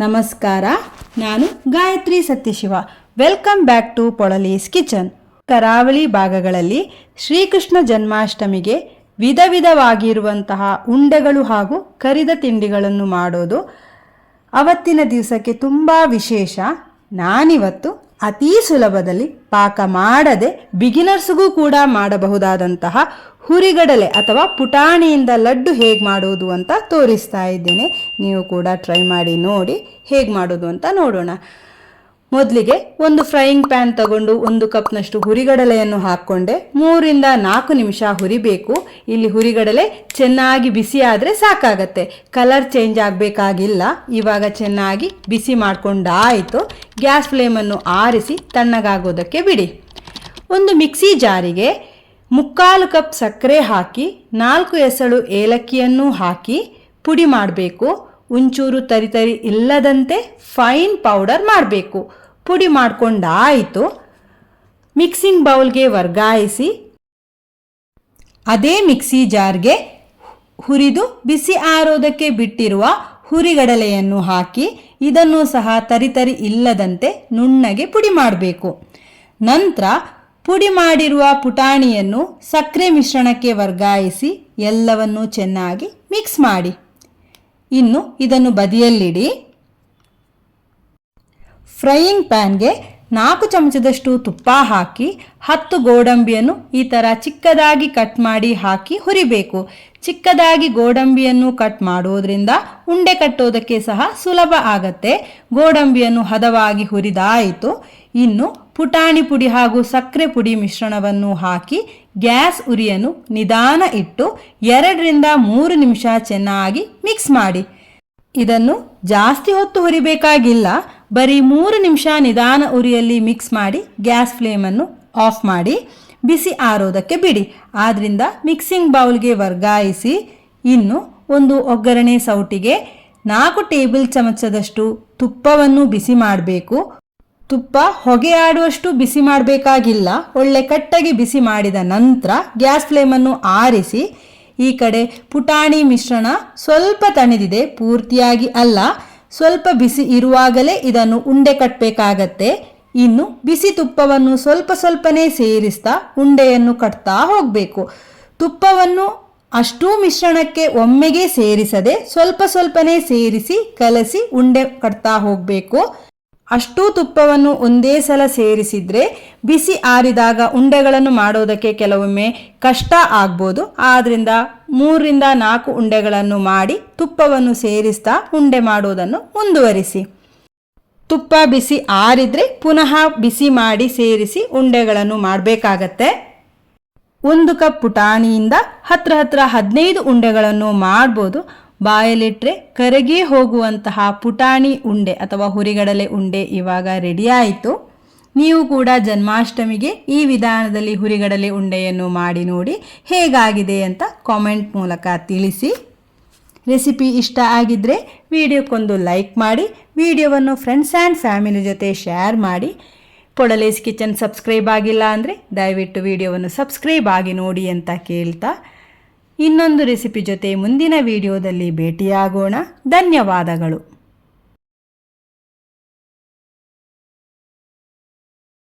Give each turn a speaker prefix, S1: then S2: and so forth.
S1: ನಮಸ್ಕಾರ, ನಾನು Gayatri Satyashiva. Welcome back to ಪೊಳಲೀಸ್ kitchen ಕರಾವಳಿ ಭಾಗಗಳಲ್ಲಿ ಶ್ರೀಕೃಷ್ಣ ಜನ್ಮಾಷ್ಟಮಿಗೆ ವಿಧ ವಿಧವಾಗಿರುವಂತಹ ಉಂಡೆಗಳು ಹಾಗೂ ಕರಿದ ತಿಂಡಿಗಳನ್ನು ಮಾಡೋದು ಅವತ್ತಿನ ದಿವಸಕ್ಕೆ ತುಂಬ ವಿಶೇಷ. ನಾನಿವತ್ತು ಅತೀ ಸುಲಭದಲ್ಲಿ ಪಾಕ ಮಾಡದೆ ಬಿಗಿನರ್ಸ್ಗೂ ಕೂಡ ಮಾಡಬಹುದಾದಂತಹ ಹುರಿಗಡಲೆ ಅಥವಾ ಪುಟಾಣಿಯಿಂದ ಲಡ್ಡು ಹೇಗೆ ಮಾಡುವುದು ಅಂತ ತೋರಿಸ್ತಾ ಇದ್ದೇನೆ. ನೀವು ಕೂಡ ಟ್ರೈ ಮಾಡಿ ನೋಡಿ ಹೇಗೆ ಮಾಡೋದು ಅಂತ ನೋಡೋಣ. ಮೊದಲಿಗೆ ಒಂದು ಫ್ರೈಯಿಂಗ್ ಪ್ಯಾನ್ ತಗೊಂಡು ಒಂದು ಕಪ್ನಷ್ಟು ಹುರಿಗಡಲೆಯನ್ನು ಹಾಕ್ಕೊಂಡೆ. ಮೂರಿಂದ ನಾಲ್ಕು ನಿಮಿಷ ಹುರಿಬೇಕು. ಇಲ್ಲಿ ಹುರಿಗಡಲೆ ಚೆನ್ನಾಗಿ ಬಿಸಿ ಆದರೆ ಸಾಕಾಗತ್ತೆ. Colour change ಆಗಬೇಕಾಗಿಲ್ಲ. ಇವಾಗ ಚೆನ್ನಾಗಿ ಬಿಸಿ ಮಾಡಿಕೊಂಡಾಯಿತು. ಗ್ಯಾಸ್ ಫ್ಲೇಮನ್ನು ಆರಿಸಿ ತಣ್ಣಗಾಗೋದಕ್ಕೆ ಬಿಡಿ. ಒಂದು ಮಿಕ್ಸಿ ಜಾರಿಗೆ ಮುಕ್ಕಾಲು ಕಪ್ ಸಕ್ಕರೆ ಹಾಕಿ, ನಾಲ್ಕು ಎಸಳು ಏಲಕ್ಕಿಯನ್ನು ಹಾಕಿ ಪುಡಿ ಮಾಡಬೇಕು. ಒಂಚೂರು ತರಿತರಿ ಇಲ್ಲದಂತೆ ಫೈನ್ ಪೌಡರ್ ಮಾಡಬೇಕು. ಪುಡಿ ಮಾಡಿಕೊಂಡಾಯಿತು. ಮಿಕ್ಸಿಂಗ್ ಬೌಲ್ಗೆ ವರ್ಗಾಯಿಸಿ, ಅದೇ ಮಿಕ್ಸಿ ಜಾರ್ಗೆ ಹುರಿದು ಬಿಸಿ ಆರೋದಕ್ಕೆ ಬಿಟ್ಟಿರುವ ಹುರಿಗಡಲೆಯನ್ನು ಹಾಕಿ, ಇದನ್ನು ಸಹ ತರಿತರಿ ಇಲ್ಲದಂತೆ ನುಣ್ಣಗೆ ಪುಡಿ ಮಾಡಬೇಕು. ನಂತರ ಪುಡಿ ಮಾಡಿರುವ ಪುಟಾಣಿಯನ್ನು ಸಕ್ಕರೆ ಮಿಶ್ರಣಕ್ಕೆ ವರ್ಗಾಯಿಸಿ, ಎಲ್ಲವನ್ನು ಚೆನ್ನಾಗಿ ಮಿಕ್ಸ್ ಮಾಡಿ. ಇನ್ನು ಇದನ್ನು ಬದಿಯಲ್ಲಿಡಿ. ಫ್ರೈಯಿಂಗ್ ಪ್ಯಾನ್ಗೆ ನಾಲ್ಕು ಚಮಚದಷ್ಟು ತುಪ್ಪ ಹಾಕಿ, ಹತ್ತು ಗೋಡಂಬಿಯನ್ನು ಈ ಥರ ಚಿಕ್ಕದಾಗಿ ಕಟ್ ಮಾಡಿ ಹಾಕಿ ಹುರಿಬೇಕು. ಚಿಕ್ಕದಾಗಿ ಗೋಡಂಬಿಯನ್ನು ಕಟ್ ಮಾಡೋದ್ರಿಂದ ಉಂಡೆ ಕಟ್ಟೋದಕ್ಕೆ ಸಹ ಸುಲಭ ಆಗತ್ತೆ. ಗೋಡಂಬಿಯನ್ನು ಹದವಾಗಿ ಹುರಿದಾಯಿತು. ಇನ್ನು ಪುಟಾಣಿ ಪುಡಿ ಹಾಗೂ ಸಕ್ಕರೆ ಪುಡಿ ಮಿಶ್ರಣವನ್ನು ಹಾಕಿ ಗ್ಯಾಸ್ ಉರಿಯನ್ನು ನಿಧಾನ ಇಟ್ಟು ಎರಡರಿಂದ ಮೂರು ನಿಮಿಷ ಚೆನ್ನಾಗಿ ಮಿಕ್ಸ್ ಮಾಡಿ. ಇದನ್ನು ಜಾಸ್ತಿ ಹೊತ್ತು ಹುರಿಬೇಕಾಗಿಲ್ಲ. ಬರೀ ಮೂರು ನಿಮಿಷ ನಿಧಾನ ಉರಿಯಲ್ಲಿ ಮಿಕ್ಸ್ ಮಾಡಿ ಗ್ಯಾಸ್ ಫ್ಲೇಮನ್ನು ಆಫ್ ಮಾಡಿ ಬಿಸಿ ಆರೋದಕ್ಕೆ ಬಿಡಿ. ಆದ್ದರಿಂದ ಮಿಕ್ಸಿಂಗ್ ಬೌಲ್ಗೆ ವರ್ಗಾಯಿಸಿ ಇನ್ನು ಒಂದು ಒಗ್ಗರಣೆ ಸೌಟಿಗೆ ನಾಲ್ಕು ಟೇಬಲ್ ಚಮಚದಷ್ಟು ತುಪ್ಪವನ್ನು ಬಿಸಿ ಮಾಡಬೇಕು. ತುಪ್ಪ ಹೊಗೆ ಆಡುವಷ್ಟು ಬಿಸಿ ಮಾಡಬೇಕಾಗಿಲ್ಲ, ಒಳ್ಳೆ ಕಟ್ಟಾಗಿ ಬಿಸಿ ಮಾಡಿದ ನಂತರ ಗ್ಯಾಸ್ ಫ್ಲೇಮನ್ನು ಆರಿಸಿ ಈ ಕಡೆ ಪುಟಾಣಿ ಮಿಶ್ರಣ ಸ್ವಲ್ಪ ತಣಿದಿದೆ, ಪೂರ್ತಿಯಾಗಿ ಅಲ್ಲ. ಸ್ವಲ್ಪ ಬಿಸಿ ಇರುವಾಗಲೇ ಇದನ್ನು ಉಂಡೆ ಕಟ್ಟಬೇಕಾಗತ್ತೆ ಇನ್ನು ಬಿಸಿ ತುಪ್ಪವನ್ನು ಸ್ವಲ್ಪ ಸ್ವಲ್ಪನೇ ಸೇರಿಸ್ತಾ ಉಂಡೆಯನ್ನು ಕಟ್ತಾ ಹೋಗಬೇಕು. ತುಪ್ಪವನ್ನು ಅಷ್ಟೂ ಮಿಶ್ರಣಕ್ಕೆ ಒಮ್ಮೆಗೆ ಸೇರಿಸದೆ ಸ್ವಲ್ಪ ಸ್ವಲ್ಪನೇ ಸೇರಿಸಿ ಕಲಸಿ ಉಂಡೆ ಕಟ್ತಾ ಹೋಗಬೇಕು. ಅಷ್ಟೂ ತುಪ್ಪವನ್ನು ಒಂದೇ ಸಲ ಸೇರಿಸಿದರೆ ಬಿಸಿ ಆರಿದಾಗ ಉಂಡೆಗಳನ್ನು ಮಾಡೋದಕ್ಕೆ ಕೆಲವೊಮ್ಮೆ ಕಷ್ಟ ಆಗ್ಬೋದು. ಆದ್ದರಿಂದ ಮೂರರಿಂದ ನಾಲ್ಕು ಉಂಡೆಗಳನ್ನು ಮಾಡಿ ತುಪ್ಪವನ್ನು ಸೇರಿಸ್ತಾ ಉಂಡೆ ಮಾಡೋದನ್ನು ಮುಂದುವರಿಸಿ. ತುಪ್ಪ ಬಿಸಿ ಆರಿದ್ರೆ ಪುನಃ ಬಿಸಿ ಮಾಡಿ ಸೇರಿಸಿ ಉಂಡೆಗಳನ್ನು ಮಾಡಬೇಕಾಗತ್ತೆ. ಒಂದು ಕಪ್ ಪುಟಾಣಿಯಿಂದ ಹತ್ರ ಹತ್ರ ಹದಿನೈದು ಉಂಡೆಗಳನ್ನು ಮಾಡ್ಬೋದು. ಬಾಯಲ್ಲಿಟ್ಟರೆ ಕರಗಿ ಹೋಗುವಂತಹ ಪುಟಾಣಿ ಉಂಡೆ ಅಥವಾ ಹುರಿಗಡಲೆ ಉಂಡೆ ಇವಾಗ ರೆಡಿಯಾಯಿತು ನೀವು ಕೂಡ ಜನ್ಮಾಷ್ಟಮಿಗೆ ಈ ವಿಧಾನದಲ್ಲಿ ಹುರಿಗಡಲೆ ಉಂಡೆಯನ್ನು ಮಾಡಿ ನೋಡಿ ಹೇಗಾಗಿದೆ ಅಂತ ಕಾಮೆಂಟ್ ಮೂಲಕ ತಿಳಿಸಿ. ರೆಸಿಪಿ ಇಷ್ಟ ಆಗಿದ್ದರೆ ವಿಡಿಯೋಕ್ಕೊಂದು ಲೈಕ್ ಮಾಡಿ, ವಿಡಿಯೋವನ್ನು ಫ್ರೆಂಡ್ಸ್ ಆ್ಯಂಡ್ ಫ್ಯಾಮಿಲಿ ಜೊತೆ ಶೇರ್ ಮಾಡಿ. ಕೊಡಲೇಸ್ ಕಿಚನ್ ಸಬ್ಸ್ಕ್ರೈಬ್ ಆಗಿಲ್ಲ ಅಂದರೆ ದಯವಿಟ್ಟು ವಿಡಿಯೋವನ್ನು ಸಬ್ಸ್ಕ್ರೈಬ್ ಆಗಿ ನೋಡಿ ಅಂತ ಕೇಳ್ತಾ. ಇನ್ನೊಂದು ರೆಸಿಪಿ ಜೊತೆ ಮುಂದಿನ ವಿಡಿಯೋದಲ್ಲಿ ಭೇಟಿಯಾಗೋಣ. ಧನ್ಯವಾದಗಳು.